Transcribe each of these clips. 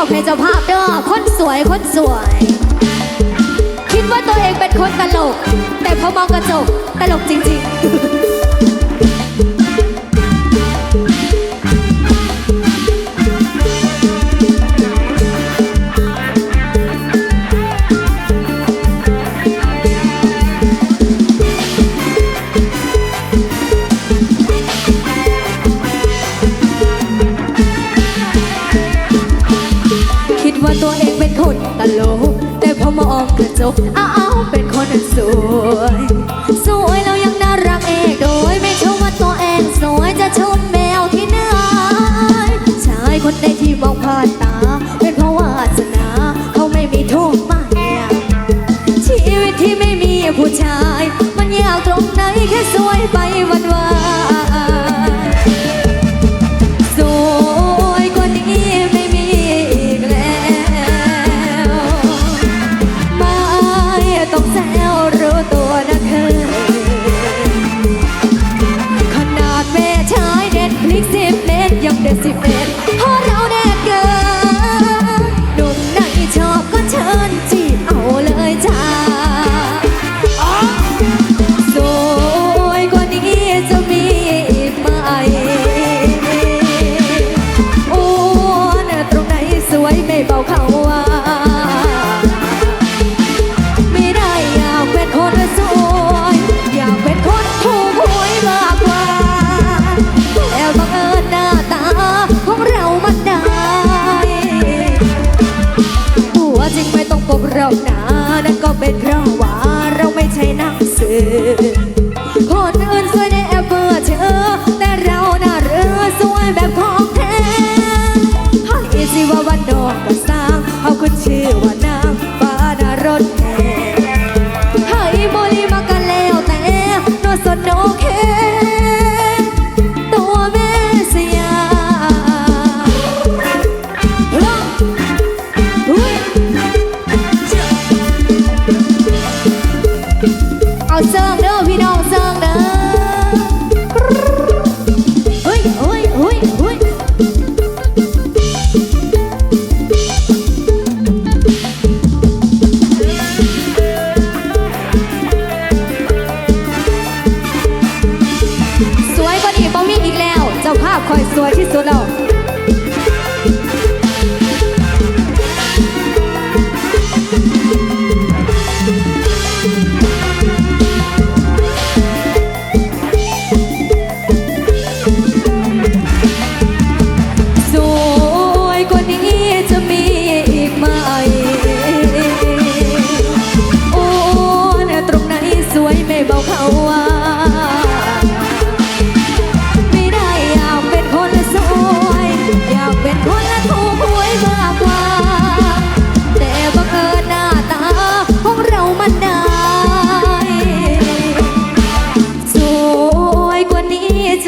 อกให้เจ้าภาพเด้อคนสวยคนสวย คิดว่าตัวเองเป็นคนตลก แต่พอมองกระจกตลกจริงๆ ว่าตัวเองเป็นคนตลก แต่พอมองกระจกอ้าวเป็นคนสวย สวยแล้วยังน่ารักเองโดยไม่ชมว่าตัวเองสวยจะชมแมวที่ไหนชายคนใดที่มองผ่านตา เป็นเพราะวาสนา เขาไม่มีโทษมากชีวิตที่ไม่มีผู้ชาย มันยากตรงไหนแค่สวย ตรยังเด็ดสิบเรเพราะเราเด็ดเกินหนุ่มไหนชอบก็เชิญจีบเอาเลยจ้าอ๋อสวยกว่านี้จะมีอีกไหมอ้วนตรงไหนสวยไม่เบาเขาว่า จริงไม่ต้องปกหรานานั่นก็เป็นเพราะว่าเราไม่ใช่นักสืบคนอื่นสวยในแอปเบอร์เชอแต่เราน่าเรือสวยแบบของแท้ให้สิว่าวันดอกก็สร้างเขาคุณชื่อว่านา তো আছি সোনা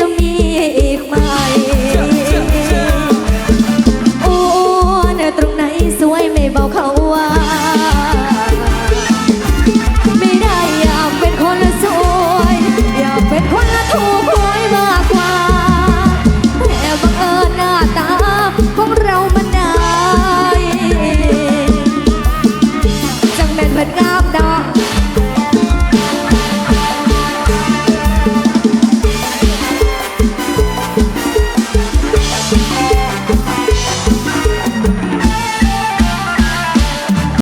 จะมี